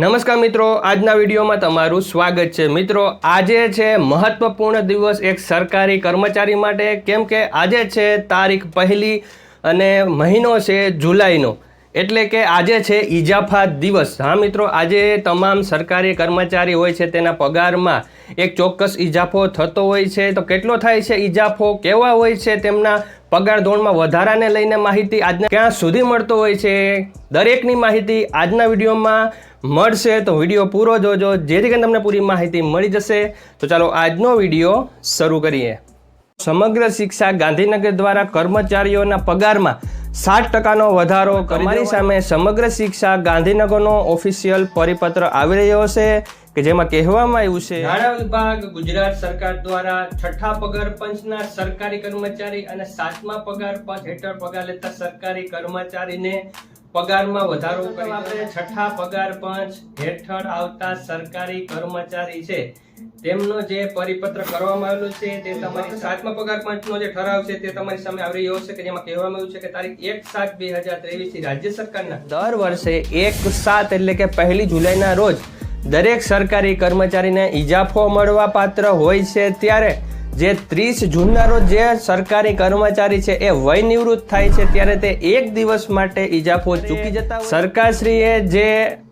નમસ્કાર મિત્રો, આજના વિડીયોમાં તમારું સ્વાગત છે. મિત્રો, આજે છે મહત્વપૂર્ણ દિવસ એક સરકારી કર્મચારી માટે. કેમ કે આજે છે તારીખ પહેલી અને મહિનો છે જુલાઈનો. એટલે કે આજે છે ઇજાફા દિવસ. હા મિત્રો, આજે તમામ સરકારી કર્મચારી હોય છે તેના પગારમાં એક ચોક્કસ ઇજાફો થતો હોય છે. તો કેટલો થાય છે ઇજાફો કેવા હોય છે તેમના પગાર ધોરણમાં વધારાને લઈને માહિતી આજના ક્યાં સુધી મળતો હોય છે? દરેકની માહિતી આજના વિડીયોમાં મળશે. તો વીડિયો પૂરો જોજો, જેથી કરીને તમને પૂરી માહિતી મળી જશે. તો ચાલો આજનો વીડિયો શરૂ કરીએ. સમગ્ર શિક્ષા ગાંધીનગર દ્વારા કર્મચારીઓના પગારમાં સાત ટકાનો વધારો તમારી સામે સમગ્ર શિક્ષા ગાંધીનગરનો ઓફિશિયલ પરિપત્ર આવી રહ્યો છે કે જેમાં કહેવામાં આવ્યું છે નાણાં વિભાગ ગુજરાત સરકાર દ્વારા છઠ્ઠા પગાર પંચના સરકારી કર્મચારી અને સાતમા પગાર પંચ હેઠળ પગાર લેતા સરકારી કર્મચારીને પગારમાં વધારો કરી આપણે છઠ્ઠા પગાર પંચ હેઠળ આવતા સરકારી કર્મચારી છે. તેમનો જે પરિપત્ર કરવામાં આવેલો છે તે તમારી સાતમા પગાર પંચનો જે ઠરાવ છે તે તમારી સામે આવી રહ્યો છે કે જેમાં કહેવામાં આવ્યું છે કે તારીખ એક સાત બે હજાર ત્રેવીસથી રાજ્ય સરકારના દર વર્ષે એક સાત એટલે કે પહેલી જુલાઈના રોજ દરેક સરકારી કર્મચારીને ઇજાફો મળવા પાત્ર હોય છે ત્યારે જે ત્રીસ જૂનના રોજ જે સરકારી કર્મચારી છે એ વય નિવૃત્ત થાય છે ત્યારે તે એક દિવસ માટે ઇજાફો ચૂકી જતા સરકારશ્રીએ જે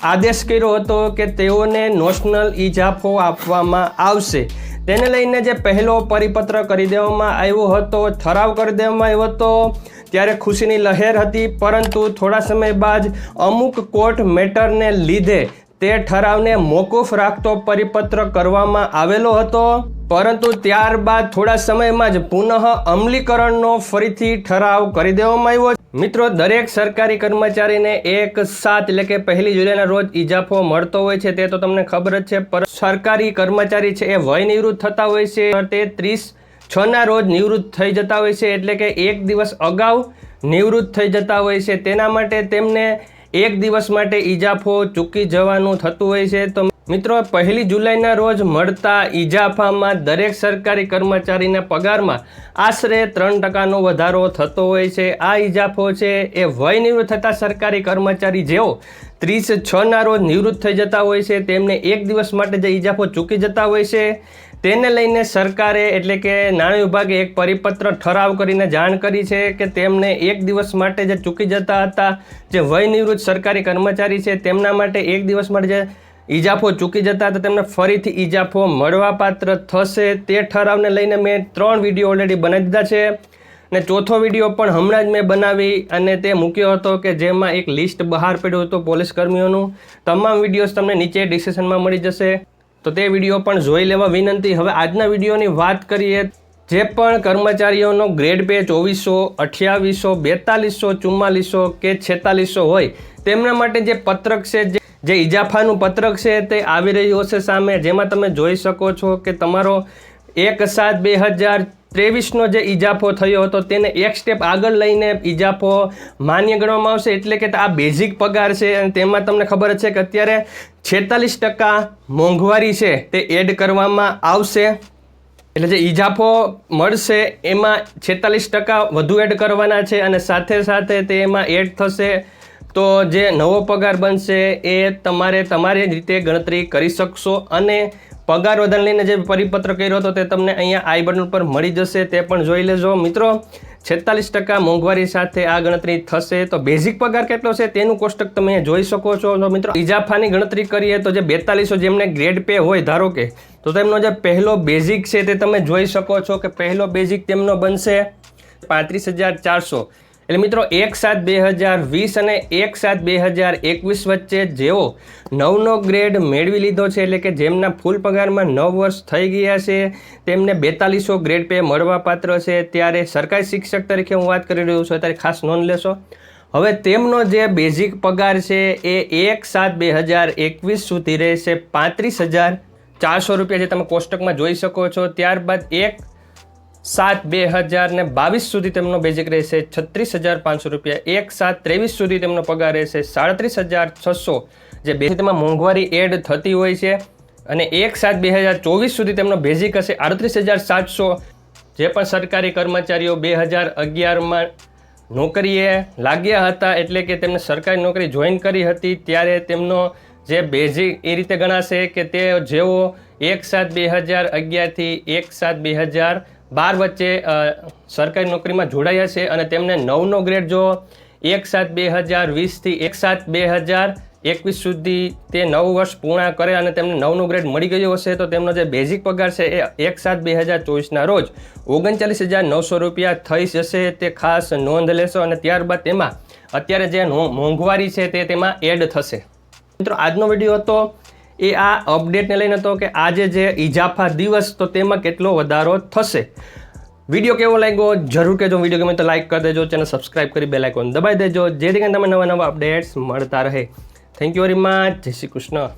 આદેશ કર્યો હતો કે તેઓને નોશનલ ઇજાફો આપવામાં આવશે તેને લઈને જે પહેલો પરિપત્ર કરી દેવામાં આવ્યો હતો ઠરાવ કરી દેવામાં આવ્યો હતો ત્યારે ખુશીની લહેર હતી પરંતુ થોડા સમય બાદ અમુક કોર્ટ મેટરને લીધે તે ઠરાવને મોકૂફ રાખતો પરિપત્ર કરવામાં આવેલો હતો. પરંતુ ત્યારબાદ થોડા સમયમાં જ પુનઃ અમલીકરણનો ફરીથી ઠરાવ કરી દેવામાં આવ્યો મિત્રો, દરેક સરકારી કર્મચારીને એક સાત એટલે કે પહેલી જુલાઈના રોજ ઇજાફો મળતો હોય છે તે તો તમને ખબર જ છે, પર સરકારી કર્મચારી છે એ વય નિવૃત્ત થતા હોય છે. તે ત્રીસ છ ના રોજ નિવૃત્ત થઈ જતા હોય છે એટલે કે એક દિવસ અગાઉ નિવૃત્ત થઈ જતા હોય છે. તેના માટે તેમને એક દિવસ માટે ઇજાફો ચૂકી જવાનું થતું હોય છે તો મિત્રો, પહેલી જુલાઈના રોજ મળતા ઇજાફામાં દરેક સરકારી કર્મચારીના પગારમાં આશરે ત્રણ ટકાનો વધારો થતો હોય છે. આ ઇજાફો છે એ વય નિવૃત્ત થતા સરકારી કર્મચારી જેઓ ત્રીસ છના રોજ નિવૃત્ત થઈ જતા હોય છે, તેમને એક દિવસ માટે જે ઇજાફો ચૂકી જતા હોય છે, તેને લઈને સરકારે એટલે કે નાણાં વિભાગે એક પરિપત્ર ઠરાવ કરીને જાણ કરી છે કે તેમને એક દિવસ માટે જે ચૂકી જતા હતા, જે વય નિવૃત્ત સરકારી કર્મચારી છે, તેમના માટે એક દિવસ માટે જે ઈજાફો ચૂકી જતા હતા તેમને ફરીથી ઈજાફો મળવાપાત્ર થશે. તે ઠરાવને લઈને મેં ત્રણ વીડિયો ઓલરેડી બનાવી દીધા છે. અને ચોથો વીડિયો પણ હમણાં જ મેં બનાવી અને તે મૂક્યો હતો કે જેમાં એક લિસ્ટ બહાર પડ્યું હતું પોલીસ કર્મીઓનું. તમામ વિડીયોઝ તમને નીચે ડિસ્ક્રિપ્શનમાં મળી જશે. તો તે વીડિયો પણ જોઈ લેવા વિનંતી. હવે આજના વિડીયોની વાત કરીએ. જે પણ કર્મચારીઓનો ગ્રેડ પે ચોવીસો, અઠ્યાવીસો, બેતાલીસો, ચુમ્માલીસો કે છેતાલીસો હોય, તેમના માટે જે પત્રક છે, જે જે ઇજાફાનું પત્રક છે તે આવી રહ્યું હશે સામે, જેમાં તમે જોઈ શકો છો કે તમારો એક સાત બે હજાર ત્રેવીસનો જે ઇજાફો થયો હતો, તેને એક સ્ટેપ આગળ લઈને ઇજાફો માન્ય ગણવામાં આવશે, એટલે કે આ બેઝિક પગાર છે અને તેમાં તમને ખબર છે કે અત્યારે છેતાલીસ ટકા મોંઘવારી છે તે એડ કરવામાં આવશે. એટલે જે ઇજાફો મળશે, એમાં છેતાલીસ ટકા વધુ એડ કરવાના છે અને સાથે સાથે તે એમાં એડ થશે તો જે નવો પગાર બનશે એ તમારે તમારી રીતે ગણતરી કરી શકશો અને પગાર વધારે લઈને જે પરિપત્ર કર્યો હતો તે તમને અહીંયા આઈ બટન પર મળી જશે, તે પણ જોઈ લેજો. મિત્રો, છેતાલીસ ટકા મોંઘવારી સાથે આ ગણતરી થશે. તો બેઝિક પગાર કેટલો છે તેનું કોષ્ટક તમે જોઈ શકો છો. તો મિત્રો, ઇજાફાની ગણતરી કરીએ તો જે બેતાલીસો જેમને ગ્રેડ પે હોય, ધારો કે, તો તેમનો જે પહેલો બેઝિક છે તે તમે જોઈ શકો છો કે પહેલો બેઝિક તેમનો બનશે પાંત્રીસ હજાર ચારસો. એટલે મિત્રો એક સાત બે હજાર વીસ અને એક સાત બે હજાર એકવીસ વચ્ચે જેઓ નવનો ગ્રેડ મેળવી લીધો છે, એટલે કે જેમના ફૂલ પગારમાં નવ વર્ષ થઈ ગયા છે, તેમને બેતાલીસો ગ્રેડ પે મળવાપાત્ર છે. ત્યારે સરકારી શિક્ષક તરીકે હું વાત કરી રહ્યો છું ત્યારે ખાસ નોંધ લેશો. હવે તેમનો જે બેઝિક પગાર છે, એ એક સાત બે હજાર એકવીસ સુધી રહેશે પાંત્રીસ હજાર ચારસો રૂપિયા, જે તમે કોષ્ટકમાં જોઈ શકો છો. ત્યારબાદ એક સાત બે હજાર ને બાવીસ સુધી તેમનો બેઝિક રહેશે છત્રીસ હજાર પાંચસો રૂપિયા. એક સાત ત્રેવીસ સુધી તેમનો પગાર રહેશે સાડત્રીસ હજાર છસો. જે બેઝિકમાં મોંઘવારી એડ થતી હોય છે. અને એક સાત બે હજાર ચોવીસ સુધી તેમનો બેઝિક હશે આડત્રીસ હજાર સાતસો. જે પણ સરકારી કર્મચારીઓ બે હજાર અગિયારમાં નોકરીએ લાગ્યા હતા, એટલે કે તેમને સરકારી નોકરી જોઈન કરી હતી, ત્યારે તેમનો જે બેઝિક એ રીતે ગણાશે કે તે જેઓ એક સાત બે હજાર અગિયારથી એક સાત બે હજાર બાર વચ્ચે સરકારી નોકરીમાં જોડાયા છે અને તેમને નવનો ગ્રેડ જો એક સાત બે હજાર વીસથી એક સાત બે હજાર એકવીસ સુધી તે નવ વર્ષ પૂર્ણ કરે અને તેમને નવનો ગ્રેડ મળી ગયો હશે, તો તેમનો જે બેઝિક પગાર છે એ એક સાત બે હજાર ચોવીસના રોજ ઓગણચાલીસ હજાર નવસો રૂપિયા થઈ જશે, તે ખાસ નોંધ લેશો અને ત્યારબાદ તેમાં અત્યારે જે મોંઘવારી છે તે તેમાં એડ થશે. મિત્રો, આજનો વીડિયો હતો એ આ અપડેટને લઈને હતો કે આજે જે ઇજાફા દિવસ, તો તેમાં કેટલો વધારો થશે? વીડિયો કેવો લાગ્યો? જરૂર કહેજો. વીડિયો ગમે તો લાઈક કરી દેજો. ચેનલ સબસ્ક્રાઇબ કરી બેલ આઇકોન દબાવી દેજો. જેથી કરીને તમે નવા નવા અપડેટ્સ મળતા રહે. થેન્ક યુ વેરી મચ જય શ્રી કૃષ્ણ.